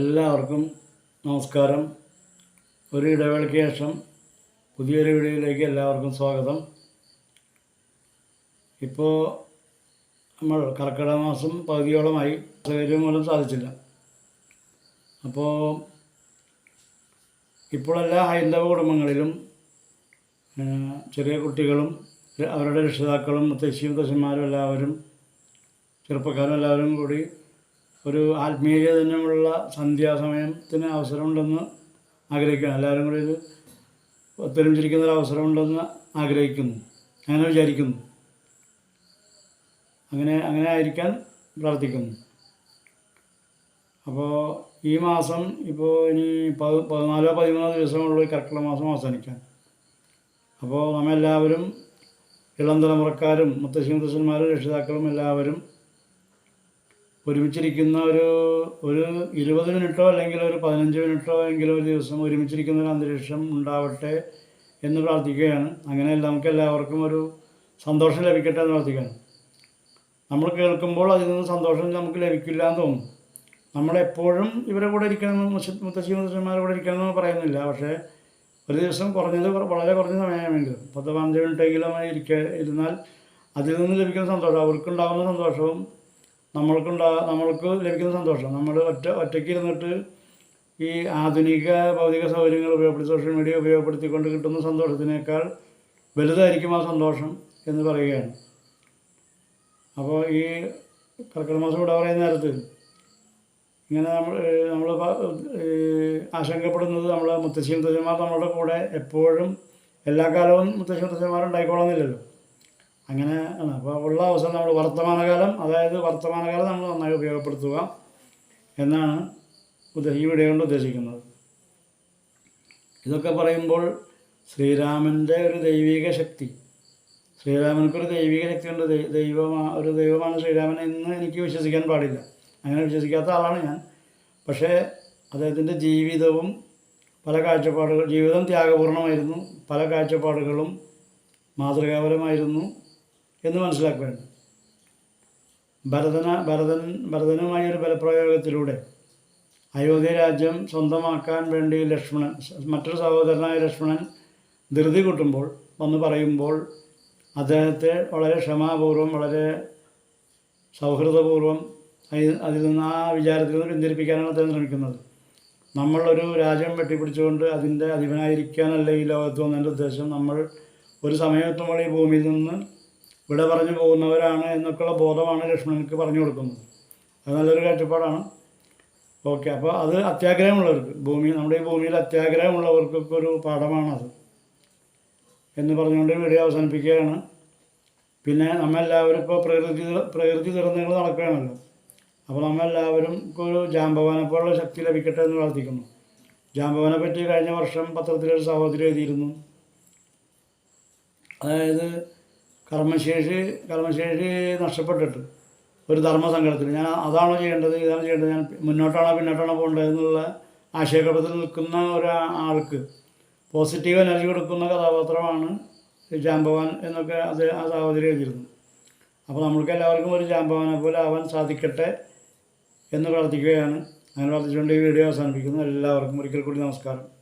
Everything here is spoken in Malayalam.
എല്ലാവർക്കും നമസ്കാരം. ഒരു ഇടവേളയ്ക്ക് ശേഷം പുതിയൊരു വീഡിയോയിലേക്ക് എല്ലാവർക്കും സ്വാഗതം. ഇപ്പോൾ നമ്മൾ കർക്കിടക മാസം പകുതിയോളമായി സൗകര്യം മൂലം സാധിച്ചില്ല. അപ്പോൾ ഇപ്പോൾ എല്ലാ ഹൈന്ദവ കുടുംബങ്ങളിലും ചെറിയ കുട്ടികളും അവരുടെ രക്ഷിതാക്കളും മുത്തശ്ശിയും മുത്തശ്ശന്മാരും എല്ലാവരും ചെറുപ്പക്കാരും എല്ലാവരും കൂടി ഒരു ആത്മീയ തന്നെയുള്ള സന്ധ്യാസമയത്തിന് അവസരമുണ്ടെന്ന് ആഗ്രഹിക്കുകയാണ് എല്ലാവരും കൂടി ഇത് ഒത്തൊരുമിച്ചിരിക്കുന്ന ഒരു അവസരമുണ്ടെന്ന് ആഗ്രഹിക്കുന്നു. അങ്ങനെ വിചാരിക്കുന്നു. അങ്ങനെ അങ്ങനെ ആയിരിക്കാൻ പ്രാർത്ഥിക്കുന്നു. അപ്പോൾ ഈ മാസം ഇപ്പോൾ ഇനി പത് പതിനാലോ പതിമൂന്നോ ദിവസമുള്ള കർക്കിടക മാസം അവസാനിക്കാൻ. അപ്പോൾ നമ്മെല്ലാവരും ഇളം തലമുറക്കാരും മുത്തശ്ശി മുത്തശ്ശന്മാരും രക്ഷിതാക്കളും എല്ലാവരും ഒരുമിച്ചിരിക്കുന്ന ഒരു ഒരു ഇരുപത് മിനിറ്റോ അല്ലെങ്കിൽ ഒരു പതിനഞ്ച് മിനിറ്റോ എങ്കിലും ഒരു ദിവസം ഒരുമിച്ചിരിക്കുന്ന ഒരു അന്തരീക്ഷം ഉണ്ടാവട്ടെ എന്ന് പ്രാർത്ഥിക്കുകയാണ്. അങ്ങനെ നമുക്ക് എല്ലാവർക്കും ഒരു സന്തോഷം ലഭിക്കട്ടെ എന്ന് പ്രാർത്ഥിക്കുകയാണ്. നമ്മൾ കേൾക്കുമ്പോൾ അതിൽ നിന്ന് സന്തോഷം നമുക്ക് ലഭിക്കില്ല എന്ന് തോന്നും. നമ്മളെപ്പോഴും ഇവരെ കൂടെ ഇരിക്കണമെന്ന് മുത്തശ്ശി മുത്തശ്ശി കൂടെ ഇരിക്കണമെന്ന് പറയുന്നില്ല. പക്ഷേ ഒരു ദിവസം കുറഞ്ഞത് കുറ- വളരെ കുറഞ്ഞ സമയമെങ്കിലും പത്ത് പതിനഞ്ച് മിനിറ്റെങ്കിലും ഇരിക്കുക ഇരുന്നാൽ അതിൽ നിന്ന് ലഭിക്കുന്ന സന്തോഷം അവർക്കുണ്ടാകുന്ന സന്തോഷവും നമ്മൾക്കുണ്ടാ നമ്മൾക്ക് ലഭിക്കുന്ന സന്തോഷം. നമ്മൾ ഒറ്റ ഒറ്റയ്ക്ക് ഇരുന്നിട്ട് ഈ ആധുനിക ഭൗതിക സൗകര്യങ്ങൾ ഉപയോഗപ്പെടുത്തി സോഷ്യൽ മീഡിയ ഉപയോഗപ്പെടുത്തിക്കൊണ്ട് കിട്ടുന്ന സന്തോഷത്തിനേക്കാൾ വലുതായിരിക്കും ആ സന്തോഷം എന്ന് പറയുകയാണ്. അപ്പോൾ ഈ കർക്കിടക മാസം ഇവിടെ പറയുന്ന നേരത്ത് ഇങ്ങനെ നമ്മൾ നമ്മൾ ആശങ്കപ്പെടുന്നത് നമ്മളെ മുത്തശ്ശി മുത്തശ്ശന്മാർ നമ്മളുടെ കൂടെ എപ്പോഴും എല്ലാ കാലവും മുത്തശ്ശി മുത്തശ്ശന്മാർ ഉണ്ടായിക്കോളുന്നില്ലല്ലോ. അങ്ങനെ അപ്പോൾ ഉള്ള അവസരം നമ്മൾ വർത്തമാനകാലം അതായത് വർത്തമാനകാലം നമ്മൾ നന്നായി ഉപയോഗപ്പെടുത്തുക എന്നാണ് ഈ വീഡിയോ കൊണ്ട് ഉദ്ദേശിക്കുന്നത്. ഇതൊക്കെ പറയുമ്പോൾ ശ്രീരാമന്റെ ഒരു ദൈവിക ശക്തി. ശ്രീരാമനക്കൊരു ദൈവിക ശക്തിയുണ്ട് ദൈവമാ ഒരു ദൈവമാണ് ശ്രീരാമൻ എന്ന് എനിക്ക് വിശ്വസിക്കാൻ പാടില്ല. അങ്ങനെ വിശ്വസിക്കാത്ത ആളാണ് ഞാൻ. പക്ഷേ അദ്ദേഹത്തിന്റെ ജീവിതവും പല കാഴ്ചപ്പാടുകൾ ജീവിതം ത്യാഗപൂർണമായിരുന്നു. പല കാഴ്ചപ്പാടുകളും മാതൃകാപരമായിരുന്നു. എന്ന് മനസ്സിലാക്കുകയാണ് ഭരതന ഭരതൻ ഭരതനുമായ ഒരു ബലപ്രയോഗത്തിലൂടെ അയോധ്യ രാജ്യം സ്വന്തമാക്കാൻ വേണ്ടി ലക്ഷ്മണൻ മറ്റൊരു സഹോദരനായ ലക്ഷ്മണൻ ധൃതി കൂട്ടുമ്പോൾ വന്ന് പറയുമ്പോൾ അദ്ദേഹത്തെ വളരെ ക്ഷമാപൂർവം വളരെ സൗഹൃദപൂർവം അതിൽ നിന്ന് ആ വിചാരത്തിൽ നിന്ന് പിന്തിരിപ്പിക്കാനാണ് അദ്ദേഹം ശ്രമിക്കുന്നത്. നമ്മളൊരു രാജ്യം വെട്ടിപ്പിടിച്ചുകൊണ്ട് അതിന്റെ അധിപനായിരിക്കാനല്ല ഈ ലോകത്ത് വന്നതിന്റെ ഉദ്ദേശം. നമ്മൾ ഒരു സമയത്തുമ്പോൾ ഈ ഭൂമിയിൽ നിന്ന് വിട പറഞ്ഞു പോകുന്നവരാണ് എന്നൊക്കെയുള്ള ബോധമാണ് ലക്ഷ്മണനക്ക് പറഞ്ഞു കൊടുക്കുന്നത്. അത് നല്ലൊരു കാഴ്ചപ്പാടാണ്. ഓക്കെ അപ്പോൾ അത് അത്യാഗ്രഹമുള്ളവർക്ക് ഭൂമി നമ്മുടെ ഈ ഭൂമിയിൽ അത്യാഗ്രഹമുള്ളവർക്കൊക്കെ ഒരു പാഠമാണത്. എന്ന് പറഞ്ഞുകൊണ്ട് വീഡിയോ അവസാനിപ്പിക്കുകയാണ്. പിന്നെ നമ്മെല്ലാവരും ഇപ്പോൾ പ്രകൃതി പ്രകൃതി ദുരന്തങ്ങൾ നടക്കുകയാണല്ലോ. അപ്പോൾ നമ്മെല്ലാവരും ഒരു ജാമ്പവാനെ പോലുള്ള ശക്തി ലഭിക്കട്ടെ എന്ന് പ്രാർത്ഥിക്കുന്നു. ജാമ്പവാനെ പറ്റി കഴിഞ്ഞ വർഷം പത്രത്തിലൊരു സഹോദരി എഴുതിയിരുന്നു. അതായത് കർമ്മശേഷി കർമ്മശേഷി നഷ്ടപ്പെട്ടിട്ട്. ഒരു ധർമ്മസങ്കടത്തിൽ. ഞാൻ അതാണോ ചെയ്യേണ്ടത്? ഇതാണ് ചെയ്യേണ്ടത്. ഞാൻ മുന്നോട്ടാണോ പിന്നോട്ടാണോ പോകേണ്ടത് എന്നുള്ള ആശയക്കുഴപ്പത്തിൽ നിൽക്കുന്ന ഒരു ആൾക്ക് പോസിറ്റീവ് എനർജി കൊടുക്കുന്ന കഥാപാത്രമാണ് ജാംബവാൻ എന്നൊക്കെ അത് ആ സഹോദരി അപ്പോൾ നമ്മൾക്ക് എല്ലാവർക്കും ഒരു ജാംബവാനെ പോലെ ആവാൻ സാധിക്കട്ടെ എന്ന് പ്രാർത്ഥിക്കുകയാണ്. അങ്ങനെ പ്രാർത്ഥിച്ചുകൊണ്ട് ഈ വീഡിയോ അവസാനിപ്പിക്കുന്നു. എല്ലാവർക്കും ഒരിക്കൽ കൂടി നമസ്കാരം.